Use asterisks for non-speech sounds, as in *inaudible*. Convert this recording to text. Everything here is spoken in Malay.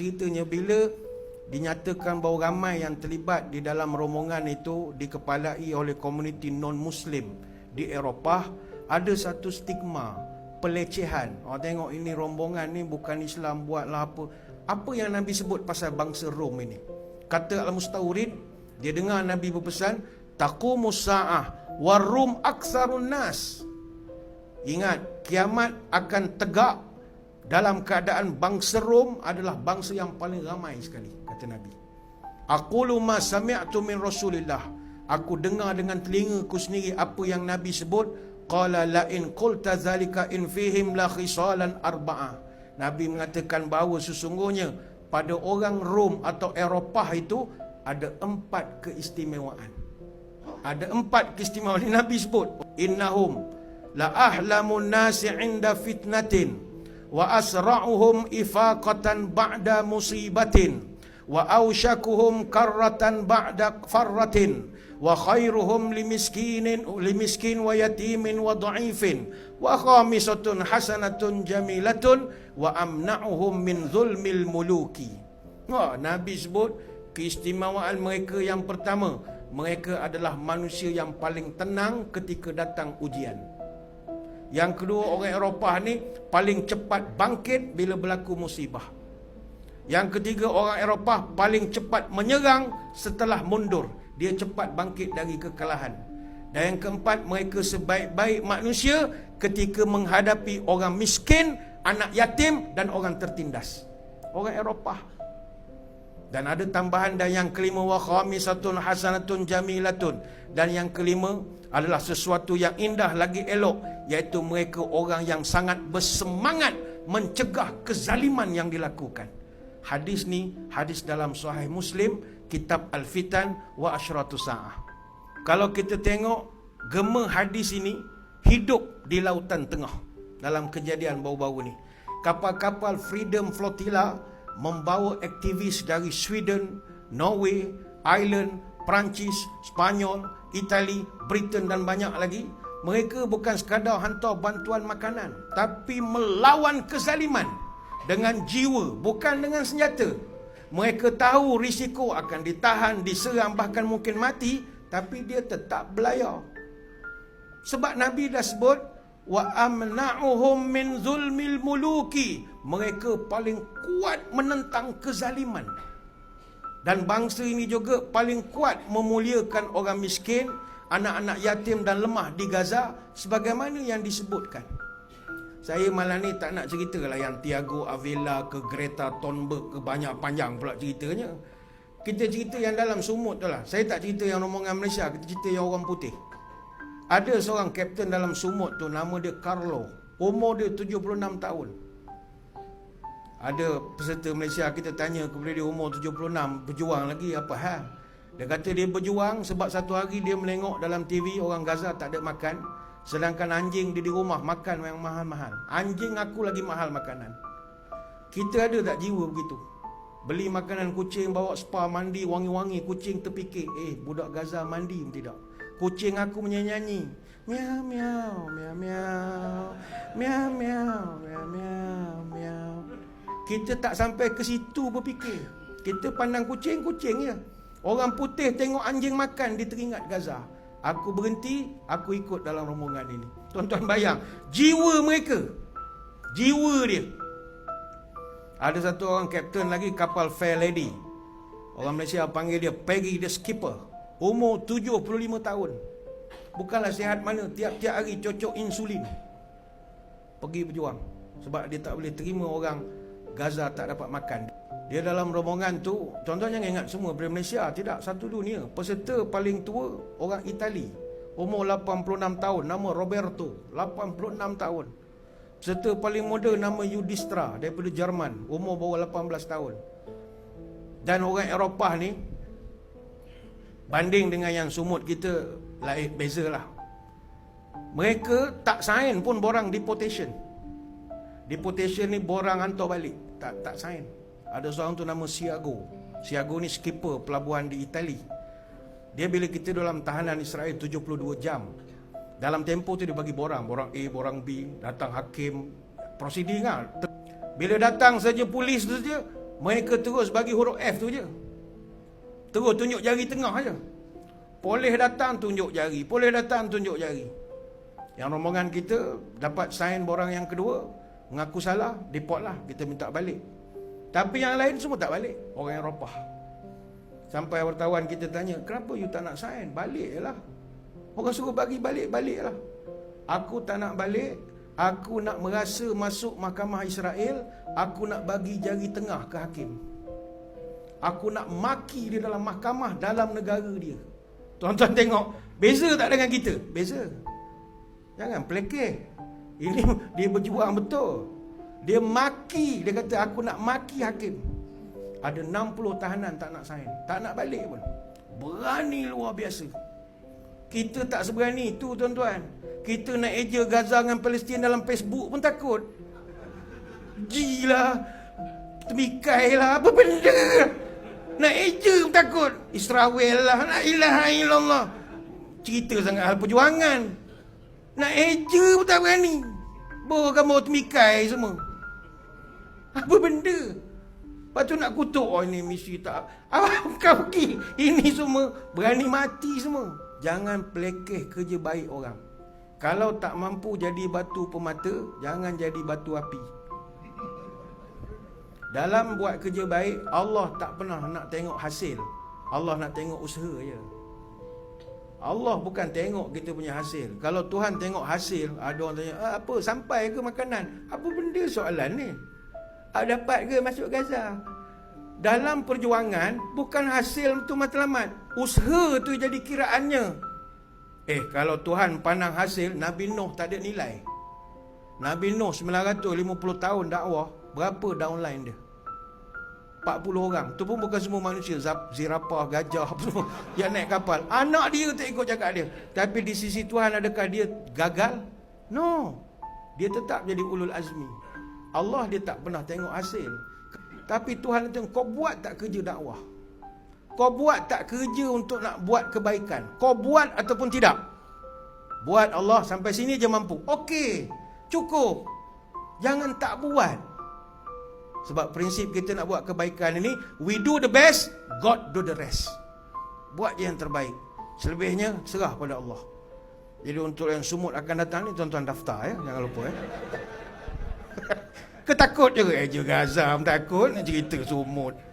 ceritanya bila dinyatakan bahawa ramai yang terlibat di dalam rombongan itu dikepalai oleh komuniti non-Muslim di Eropah, ada satu stigma pelecehan. Orang tengok ini rombongan ni bukan Islam buatlah apa. Apa yang Nabi sebut pasal bangsa Rom ini? Kata Al-Mustawrid, dia dengar Nabi berpesan, taqumus sa'ah warum aksarun nas. Ingat, kiamat akan tegak dalam keadaan bangsa Rom adalah bangsa yang paling ramai sekali kata Nabi. Aqulu ma sami'tu min Rasulillah. Aku dengar dengan telingaku sendiri apa yang Nabi sebut. Qala la in qulta zalika in fihim la khisalan arba'ah. Nabi mengatakan bahawa sesungguhnya pada orang Rom atau Eropah itu ada empat keistimewaan. Ada empat keistimewaan yang Nabi sebut. Innahum la ahlamun nasi inda fitnatin wa asra'uhum ifaqatan ba'da musibatin. Wa awshakuhum karratan ba'da farratin. Wa khairuhum limiskinin limiskin wa yatimin wa dha'ifin wa khamisatun hasanatun jamilatun. Wa amna'uhum min zulmil muluki. Wah, Nabi sebut keistimewaan mereka yang pertama. Mereka adalah manusia yang paling tenang ketika datang ujian yang kedua orang Eropah ni paling cepat bangkit bila berlaku musibah. Yang ketiga orang Eropah paling cepat menyerang setelah mundur. Dia cepat bangkit dari kekalahan. Dan yang keempat mereka sebaik-baik manusia ketika menghadapi orang miskin, anak yatim dan orang tertindas. Orang Eropah. Dan ada tambahan dan yang kelima wa khamisatun hasanatun jamilatun dan yang kelima adalah sesuatu yang indah lagi elok iaitu mereka orang yang sangat bersemangat mencegah kezaliman yang dilakukan. Hadis ni hadis dalam Sahih Muslim kitab Al-Fitan wa Asyratu Sa'ah. Kalau kita tengok gema hadis ini hidup di lautan tengah dalam kejadian baru-baru ni. Kapal-kapal Freedom Flotilla membawa aktivis dari Sweden, Norway, Ireland, Perancis, Spanyol, Itali, Britain dan banyak lagi. Mereka bukan sekadar hantar bantuan makanan, tapi melawan kezaliman dengan jiwa, bukan dengan senjata. Mereka tahu risiko akan ditahan, diserang, bahkan mungkin mati, tapi dia tetap belayar. Sebab Nabi dah sebut, wa amna'uhum min zulmil muluki. Mereka paling kuat menentang kezaliman. Dan bangsa ini juga paling kuat memuliakan orang miskin anak-anak yatim dan lemah di Gaza sebagaimana yang disebutkan. Saya malam ni tak nak cerita lah yang Tiago Avila ke Greta Thunberg ke banyak panjang pula ceritanya. Kita cerita yang dalam sumut tu lah. Saya tak cerita yang rombongan Malaysia kita cerita yang orang putih ada seorang kapten dalam sumut tu nama dia Carlo. Umur dia 76 tahun. Ada peserta Malaysia kita tanya kepada dia umur 76 berjuang lagi apa hal? Dia kata dia berjuang sebab satu hari dia melengok dalam TV orang Gaza tak ada makan. Sedangkan anjing dia di rumah makan yang mahal-mahal. Anjing aku lagi mahal makanan. Kita ada tak jiwa begitu? Beli makanan kucing bawa spa mandi wangi-wangi kucing terfikir eh budak Gaza mandi tidak? Kucing aku menyanyi. Miau miau miau miau. Miau miau miau miau miau. Kita tak sampai ke situ berfikir. Kita pandang kucing kucing ya. Orang putih tengok anjing makan di teringat Gaza. Aku berhenti, aku ikut dalam rombongan ini. Tuan-tuan bayang, jiwa mereka. Jiwa dia. Ada satu orang kapten lagi kapal Fair Lady. Orang Malaysia panggil dia Peggy the Skipper. Umur 75 tahun. Bukanlah sihat mana tiap-tiap hari cocok insulin. Pergi berjuang. Sebab dia tak boleh terima orang Gaza tak dapat makan. Dia dalam rombongan tu, tuan-tuan jangan ingat semua dari Malaysia. Tidak, satu dunia. Peserta paling tua, orang Itali. Umur 86 tahun, nama Roberto. 86 tahun. Peserta paling muda, nama Yudhistra daripada Jerman. Umur baru 18 tahun. Dan orang Eropah ni, Banding dengan yang sumut kita lain beza lah. Mereka tak sign pun borang deportation. Deportation ni borang hantar balik. Tak tak sign. Ada seorang tu nama Siago. Siago ni skipper pelabuhan di Itali. Dia bila kita dalam tahanan Israel 72 jam. Dalam tempoh tu dia bagi borang. Borang A, borang B. Datang hakim. Proceeding lah. Bila datang saja polis tu saja. Mereka terus bagi huruf F tu je. Terus tunjuk jari tengah aja. Boleh datang tunjuk jari, boleh datang tunjuk jari. Yang rombongan kita dapat sign borang yang kedua, mengaku salah, deport lah, kita minta balik. Tapi yang lain semua tak balik, orang Eropah. Sampai wartawan kita tanya, kenapa you tak nak sign? Balik je lah. Orang suruh bagi balik, balik lah. Aku tak nak balik, aku nak merasa masuk mahkamah Israel, aku nak bagi jari tengah ke hakim. Aku nak maki dia dalam mahkamah dalam negara dia. Tuan-tuan tengok, beza tak dengan kita? Beza. Jangan pelekeh. Ini *laughs* dia berjuang betul. Dia maki, dia kata aku nak maki hakim. Ada 60 tahanan tak nak sign, tak nak balik pun. Berani luar biasa. Kita tak seberani itu tuan-tuan. Kita nak eja Gaza dengan Palestin dalam Facebook pun takut. Gila. Temikai lah. Apa benda? Nak eja pun takut. Israel lah. La ilaha illallah. Cerita sangat hal perjuangan. Nak eja pun tak berani. Bawa gambar temikai semua. Apa benda? Lepas tu nak kutuk. Oh ini misi tak. Apa *laughs* kau pergi? Ini semua berani mati semua. Jangan pelekeh kerja baik orang. Kalau tak mampu jadi batu pemata, jangan jadi batu api. Dalam buat kerja baik, Allah tak pernah nak tengok hasil. Allah nak tengok usaha je. Allah bukan tengok kita punya hasil. Kalau Tuhan tengok hasil, ada orang tanya, ah, apa sampai ke makanan? Apa benda soalan ni? Ah, dapat ke masuk Gaza? Dalam perjuangan, bukan hasil tu matlamat. Usaha tu jadi kiraannya. Eh, kalau Tuhan pandang hasil, Nabi Nuh tak ada nilai. Nabi Nuh 950 tahun dakwah, Berapa downline dia? 40 orang. Tu pun bukan semua manusia. Zirapah, gajah apa semua. Yang naik kapal. Anak dia tak ikut cakap dia. Tapi di sisi Tuhan adakah dia gagal? No. Dia tetap jadi ulul azmi. Allah dia tak pernah tengok hasil. Tapi Tuhan tengok kau buat tak kerja dakwah? Kau buat tak kerja untuk nak buat kebaikan? Kau buat ataupun tidak? Buat Allah sampai sini je mampu. Okey. Cukup. Jangan tak buat. Sebab prinsip kita nak buat kebaikan ini We do the best God do the rest. Buat yang terbaik. Selebihnya serah pada Allah. Jadi untuk yang sumut akan datang ni Tuan-tuan daftar ya. Jangan lupa ya. *laughs* Ketakut juga Eh je Gazam takut Nak cerita sumut